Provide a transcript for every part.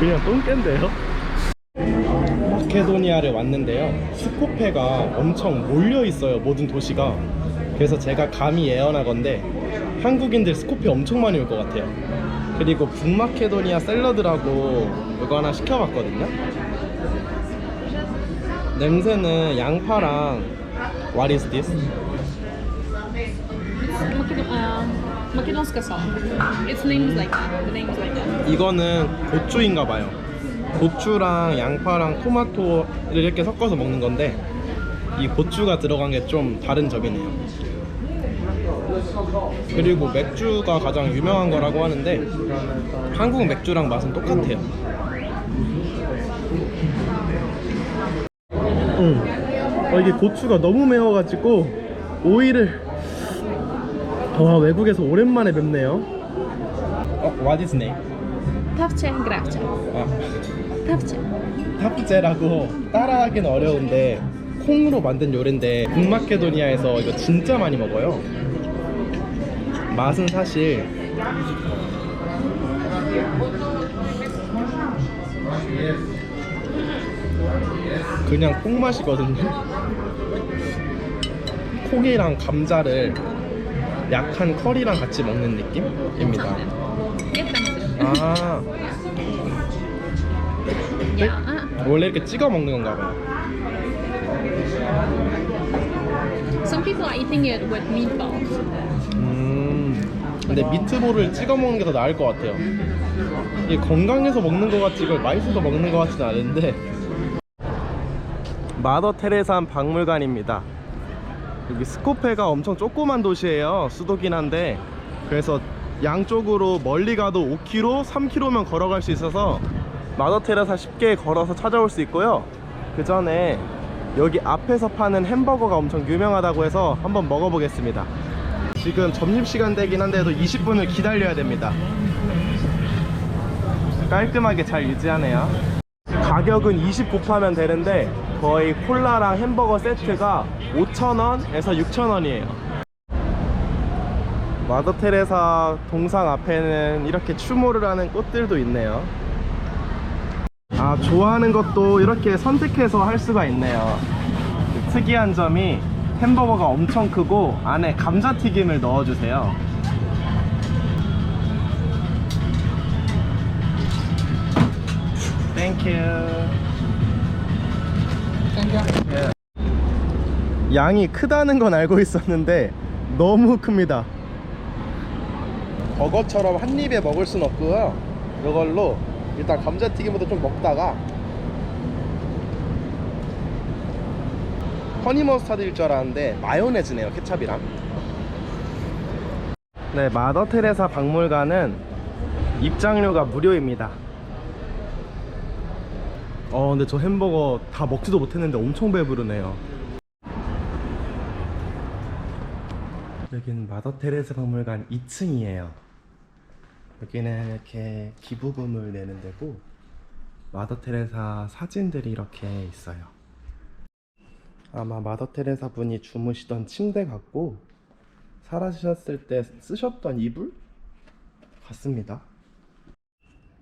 그냥 똥개인데요? 마케도니아를 왔는데요. 스코페가 엄청 몰려 있어요. 모든 도시가. 그래서 제가 감히 예언하건데 한국인들 스코페 엄청 많이 올 것 같아요. 그리고 북마케도니아 샐러드라고 이거 하나 시켜봤거든요. 냄새는 양파랑 What is this? Makedonska salt. Its name is like that. The name is like that. 이거는 고추인가 봐요. 고추랑 양파랑 토마토를 이렇게 섞어서 먹는 건데 이 고추가 들어간 게 좀 다른 점이네요. 그리고 맥주가 가장 유명한 거라고 하는데 한국 맥주랑 맛은 똑같아요. 응. 어, 이게 고추가 너무 매워가지고 오이를 와 외국에서 오랜만에 뵙네요. 어, what is name? Tavce gravce. 아, Tavce. 타프제라고 따라하기는 어려운데 콩으로 만든 요리인데 북마케도니아에서 이거 진짜 많이 먹어요. 맛은 사실 그냥 콩 맛이거든요. 콩이랑 감자를 약한 커리랑 같이 먹는 느낌입니다. 아 원래 이렇게 찍어 먹는 건가 봐요. some people are eating it with meatballs. 음, 근데 미트볼을 찍어 먹는 게 더 나을 것 같아요. 이게 건강해서 먹는 것 같지 이걸 맛있어서 먹는 것 같지는 않은데. 마더 테레산 박물관입니다. 여기 스코페가 엄청 조그만 도시예요. 수도긴 한데 그래서 양쪽으로 멀리 가도 5km, 3km면 걸어갈 수 있어서 마더 테레사 쉽게 걸어서 찾아올 수 있고요. 그 전에 여기 앞에서 파는 햄버거가 엄청 유명하다고 해서 한번 먹어보겠습니다. 지금 점심시간 되긴 한데도 20분을 기다려야 됩니다. 깔끔하게 잘 유지하네요. 가격은 20 곱하면 되는데 거의 콜라랑 햄버거 세트가 5,000원에서 6,000원이에요. 마더 테레사 동상 앞에는 이렇게 추모를 하는 꽃들도 있네요. 아, 좋아하는 것도 이렇게 선택해서 할 수가 있네요. 특이한 점이 햄버거가 엄청 크고 안에 감자튀김을 넣어주세요. 땡큐. 예. 양이 크다는 건 알고 있었는데 너무 큽니다. 버거처럼 한 입에 먹을 순 없고요. 이걸로 일단 감자튀김부터 좀 먹다가 허니 머스타드일 줄 알았는데 마요네즈네요 케찹이랑 네 마더 테레사 박물관은 입장료가 무료입니다 어 근데 저 햄버거 다 먹지도 못했는데 엄청 배부르네요 여기는 마더 테레사 박물관 2층이에요 여기는 이렇게 기부금을 내는 데고 마더 테레사 사진들이 이렇게 있어요. 아마 마더 테레사 분이 주무시던 침대 같고 살아계셨을 때 쓰셨던 이불 같습니다.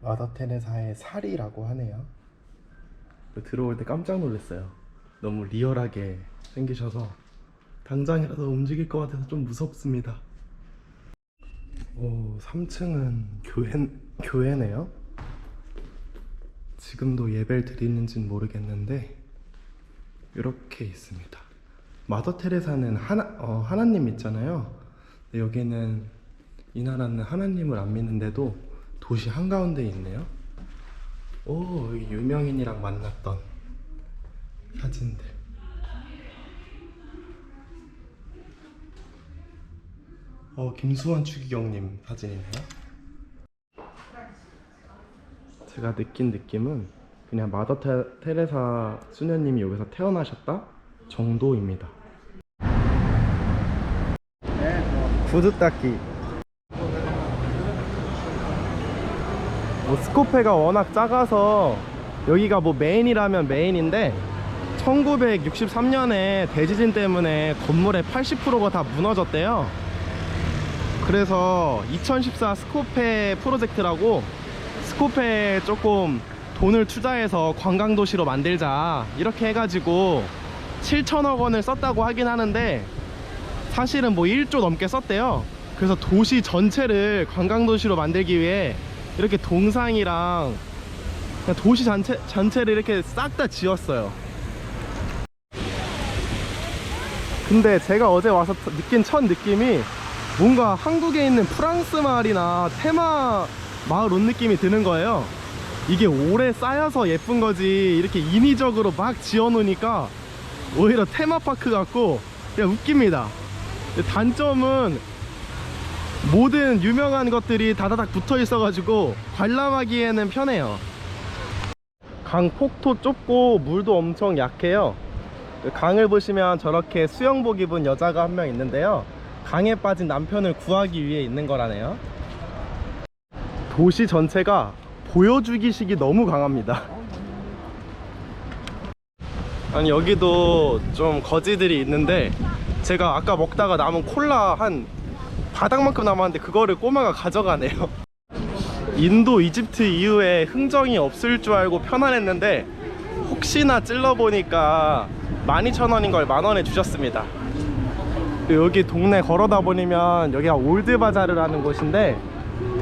마더 테레사의 살이라고 하네요. 들어올 때 깜짝 놀랐어요. 너무 리얼하게 생기셔서 당장이라도 움직일 것 같아서 좀 무섭습니다. 오, 3층은 교회, 교회네요. 지금도 예배를 드리는지는 모르겠는데 이렇게 있습니다. 마더 테레사는 하나, 어, 하나님 있잖아요. 여기는 이 나라는 하나님을 안 믿는데도 도시 한가운데 있네요. 오, 유명인이랑 만났던 사진들. 어, 김수환 추기경님 사진이네요. 제가 느낀 느낌은 그냥 마더 테, 테레사 수녀님이 여기서 태어나셨다 정도입니다. 구두 닦기. 뭐 스코페가 워낙 작아서 여기가 뭐 메인이라면 메인인데 1963년에 대지진 때문에 건물의 80%가 다 무너졌대요. 그래서 2014 스코페 프로젝트라고 스코페에 조금 돈을 투자해서 관광도시로 만들자 이렇게 해가지고 7천억 원을 썼다고 하긴 하는데 사실은 뭐 1조 넘게 썼대요. 그래서 도시 전체를 관광도시로 만들기 위해 이렇게 동상이랑 도시 전체, 전체를 이렇게 싹 다 지었어요. 근데 제가 어제 와서 느낀 첫 느낌이 뭔가 한국에 있는 프랑스 마을이나 테마 마을 온 느낌이 드는 거예요. 이게 오래 쌓여서 예쁜 거지 이렇게 인위적으로 막 지어 놓으니까 오히려 테마파크 같고 그냥 웃깁니다. 단점은 모든 유명한 것들이 다다닥 붙어 있어 가지고 관람하기에는 편해요. 강 폭도 좁고 물도 엄청 약해요. 강을 보시면 저렇게 수영복 입은 여자가 한 명 있는데요 강에 빠진 남편을 구하기 위해 있는 거라네요. 도시 전체가 보여주기식이 너무 강합니다. 아니 여기도 좀 거지들이 있는데 제가 아까 먹다가 남은 콜라 한 바닥만큼 남았는데 그거를 꼬마가 가져가네요. 인도 이집트 이후에 흥정이 없을 줄 알고 편안했는데 혹시나 찔러보니까 12,000원인 걸 만원에 주셨습니다 여기 동네 걸어다 보면 여기가 올드바자르라는 곳인데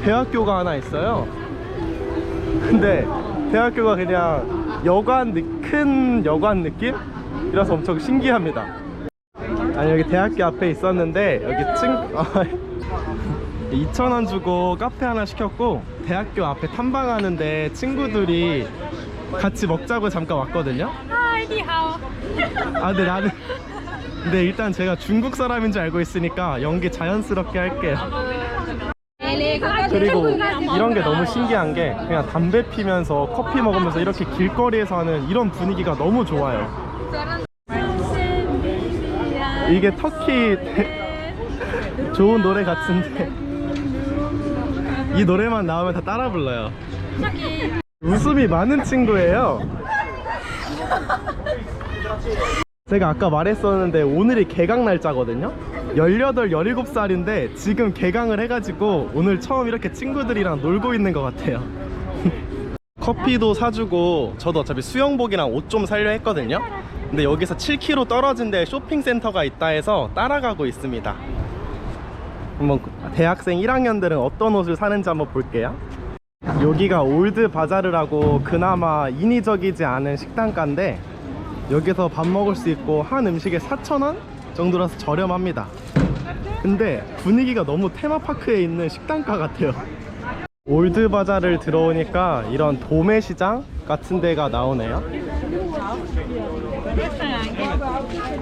대학교가 하나 있어요 근데 대학교가 그냥 여관, 느- 큰 여관 느낌? 이라서 엄청 신기합니다 아니 여기 대학교 앞에 있었는데 여기 층 2,000원 주고 카페 하나 시켰고 대학교 앞에 탐방하는데 친구들이 같이 먹자고 잠깐 왔거든요 hao. 아 근데 나는 근데 일단 제가 중국 사람인 줄 알고 있으니까 연기 자연스럽게 할게요. 그리고 이런 게 너무 신기한 게 그냥 담배 피면서 커피 먹으면서 이렇게 길거리에서 하는 이런 분위기가 너무 좋아요. 이게 터키 대- 좋은 노래 같은데 이 노래만 나오면 다 따라 불러요. 웃음이 많은 친구예요 제가 아까 말했었는데 오늘이 개강 날짜거든요. 18, 17살인데 지금 개강을 해가지고 오늘 처음 이렇게 친구들이랑 놀고 있는 것 같아요. 커피도 사주고 저도 어차피 수영복이랑 옷 좀 살려 했거든요. 근데 여기서 7km 떨어진 데 쇼핑센터가 있다 해서 따라가고 있습니다. 한번 대학생 1학년들은 어떤 옷을 사는지 한번 볼게요. 여기가 올드 바자르라고 그나마 인위적이지 않은 식당가인데 여기서 밥 먹을 수 있고 한 음식에 4,000원 정도라서 저렴합니다. 근데 분위기가 너무 테마파크에 있는 식당가 같아요. 올드 바자를 들어오니까 이런 도매시장 같은 데가 나오네요.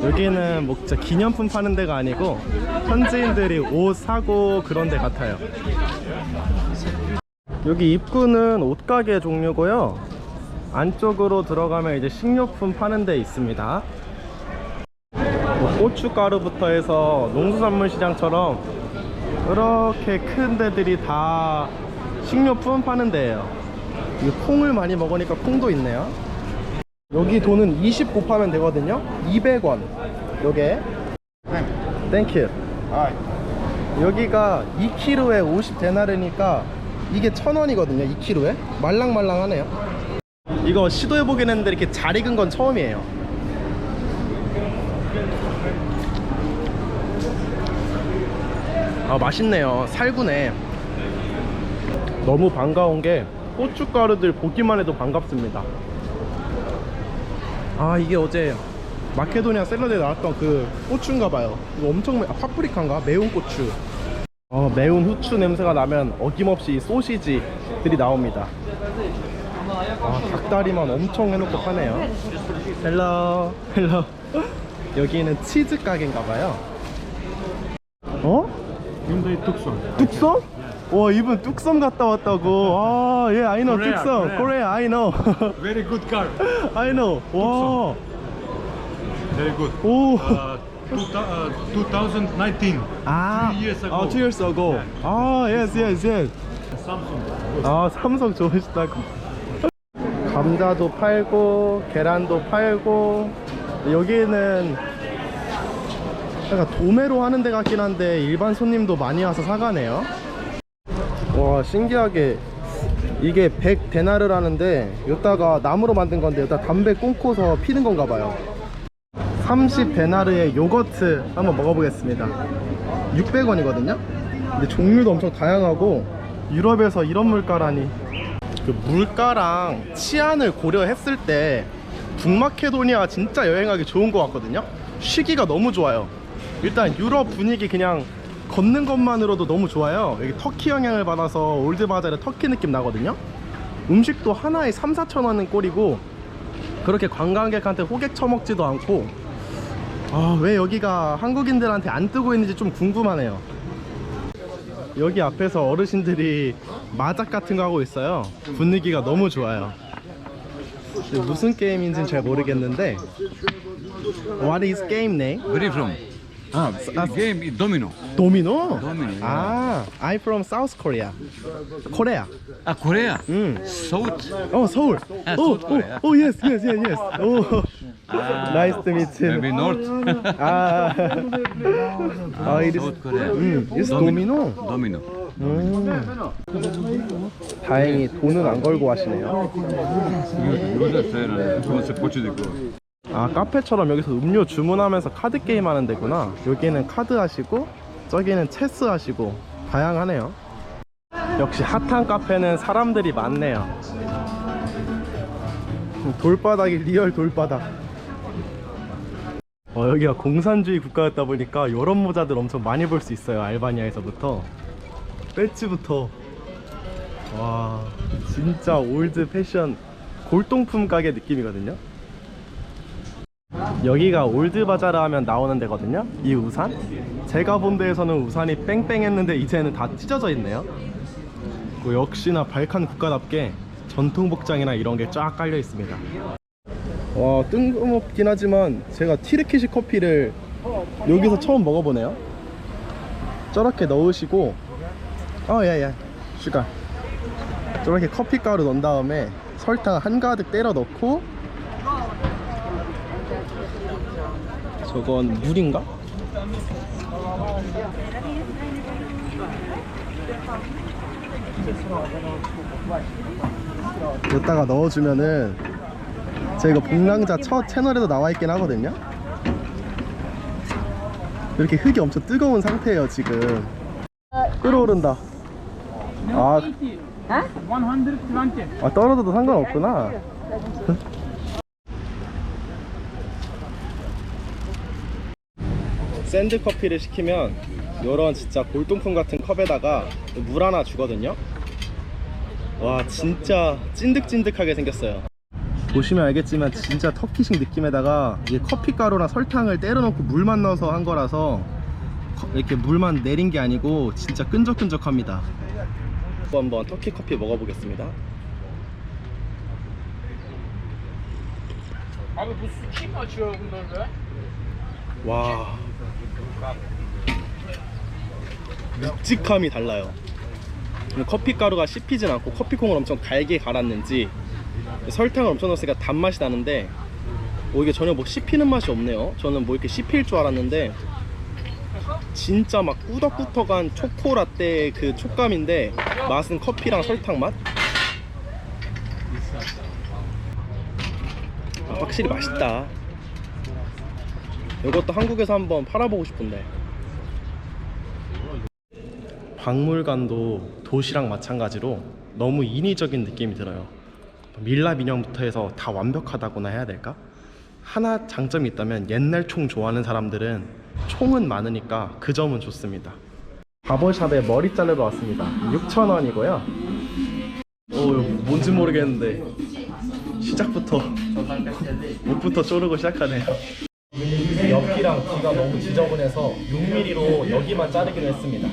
여기는 뭐 진짜 기념품 파는 데가 아니고 현지인들이 옷 사고 그런 데 같아요. 여기 입구는 옷가게 종류고요 안쪽으로 들어가면 이제 식료품 파는 데 있습니다. 뭐 고춧가루부터 해서 농수산물 시장처럼 이렇게 큰 데들이 다 식료품 파는 데예요. 이 콩을 많이 먹으니까 콩도 있네요. 여기 돈은 20 곱하면 되거든요. 200원. 요게. 땡큐 여기가 2kg에 50 데나르니까 이게 1000원이거든요. 2kg에. 말랑말랑하네요 이거 시도해보긴 했는데 이렇게 잘 익은 건 처음이에요. 아 맛있네요. 살구네. 너무 반가운 게 고춧가루들 보기만 해도 반갑습니다. 아 이게 어제 마케도니아 샐러드에 나왔던 그 고추인가 봐요. 이거 엄청 매... 아 파프리카인가? 매운 고추. 어, 매운 후추 냄새가 나면 어김없이 이 소시지들이 나옵니다 아 닭다리만 엄청 해놓고 파네요 헬로 헬로 여기는 치즈 가게인가 봐요 어? Hyundai Tucson. 뚝섬? 와 이분 뚝섬 갔다 왔다고 아예 I know Korea, 뚝섬. Korea I know Very good car. I know 와 Very good. 오. Uh, two, thou- uh, 2019. 아, Two years ago. 아, two years ago. 아, yes, yes, yes. Samsung. 아, 삼성 좋으시다고. 감자도 팔고, 계란도 팔고, 여기는 약간 도매로 하는 데 같긴 한데 일반 손님도 많이 와서 사가네요. 와, 신기하게 이게 100 데나르라는데 여기다가 나무로 만든 건데 여기다 담배 꽁고서 피는 건가 봐요. 30 데나르의 요거트 한번 먹어보겠습니다. 600원이거든요? 근데 종류도 엄청 다양하고 유럽에서 이런 물가라니 그 물가랑 치안을 고려했을 때 북마케도니아가 진짜 여행하기 좋은 것 같거든요. 쉬기가 너무 좋아요. 일단 유럽 분위기 그냥 걷는 것만으로도 너무 좋아요. 여기 터키 영향을 받아서 올드바자르 터키 느낌 나거든요. 음식도 하나에 3, 4천 원은 꼴이고 그렇게 관광객한테 호객 처먹지도 않고. 아, 왜 여기가 한국인들한테 안 뜨고 있는지 좀 궁금하네요. 여기 앞에서 어르신들이 마작 같은 거 하고 있어요 분위기가 너무 좋아요 무슨 게임인지는 잘 모르겠는데 What is game name? Where are you from? 아, 아 Game is domino. 도미노? 도미노. 아, I'm from South Korea. 코리아. Ah, Korea. 음. South. 어, 서울. 아, 오, 서울 오, 코리아. 오, yes, yes, yes, yes. 오. Ah, Nice to meet you. Maybe north. 아. 아, it is. South Korea. 음, it's 도미노. Domino. 음. 다행히 돈은 안 걸고 하시네요. 아 카페처럼 여기서 음료 주문하면서 카드 게임 하는 데구나. 여기는 카드 하시고 저기는 체스 하시고. 다양하네요. 역시 핫한 카페는 사람들이 많네요. 돌바닥이 리얼 돌바닥. 어, 여기가 공산주의 국가였다 보니까 이런 모자들 엄청 많이 볼 수 있어요 알바니아에서부터 배지부터. 와 진짜 올드 패션 골동품 가게 느낌이거든요. 여기가 올드바자르 하면 나오는 데거든요. 이 우산. 제가 본 데에서는 우산이 뺑뺑했는데 이제는 다 찢어져 있네요. 그 역시나 발칸 국가답게 전통 복장이나 이런 게 쫙 깔려 있습니다. 와 뜬금없긴 하지만 제가 티르키시 커피를 여기서 처음 먹어보네요. 저렇게 넣으시고 어예예. 슈가 저렇게 커피 가루 넣은 다음에 설탕 한가득 때려 넣고 저건 물인가? 여기다가 넣어주면은 제가 복랑자 첫 채널에도 나와 있긴 하거든요? 이렇게 흙이 엄청 뜨거운 상태예요 지금. 끓어오른다 아, 아 떨어져도 상관없구나. 샌드 커피를 시키면 이런 진짜 골동품 같은 컵에다가 물 하나 주거든요. 와 진짜 찐득찐득하게 생겼어요. 보시면 알겠지만 진짜 터키식 느낌에다가 이게 커피 가루랑 설탕을 때려 넣고 물만 넣어서 한 거라서 커- 이렇게 물만 내린 게 아니고 진짜 끈적끈적합니다 한번 터키 커피 먹어보겠습니다. Abi bu su kim açıyor bunları? 와. 묵직함이 달라요. 커피 가루가 씹히진 않고 커피콩을 엄청 달게 갈았는지 설탕을 엄청 넣었으니까 단맛이 나는데 오 이게 전혀 뭐 씹히는 맛이 없네요. 저는 뭐 이렇게 씹힐 줄 알았는데 진짜 막 꾸덕꾸덕한 초코라떼 그 촉감인데 맛은 커피랑 설탕 맛? 아, 확실히 맛있다 이것도 한국에서 한번 팔아보고 싶은데 박물관도 도시랑 마찬가지로 너무 인위적인 느낌이 들어요 밀랍 인형부터 해서 다 완벽하다고나 해야 될까? 하나 장점이 있다면 옛날 총 좋아하는 사람들은 총은 많으니까 그 점은 좋습니다. 바버샵에 머리 자르러 왔습니다. 6,000원이고요. 오 뭔지 모르겠는데 시작부터 목부터 쪼르고 시작하네요. 옆이랑 귀가 너무 지저분해서 6mm로 여기만 자르기로 했습니다.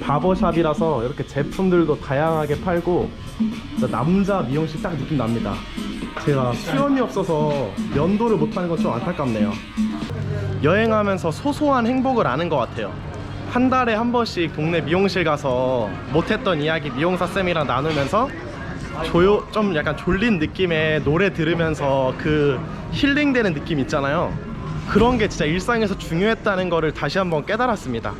바버샵이라서 이렇게 제품들도 다양하게 팔고 진짜 남자 미용실 딱 느낌 납니다. 제가 수염이 없어서 면도를 못하는 건 좀 안타깝네요. 여행하면서 소소한 행복을 아는 것 같아요. 한 달에 한 번씩 동네 미용실 가서 못했던 이야기 미용사 쌤이랑 나누면서 조요 좀 약간 졸린 느낌의 노래 들으면서 그 힐링되는 느낌 있잖아요. 그런 게 진짜 일상에서 중요했다는 거를 다시 한번 깨달았습니다.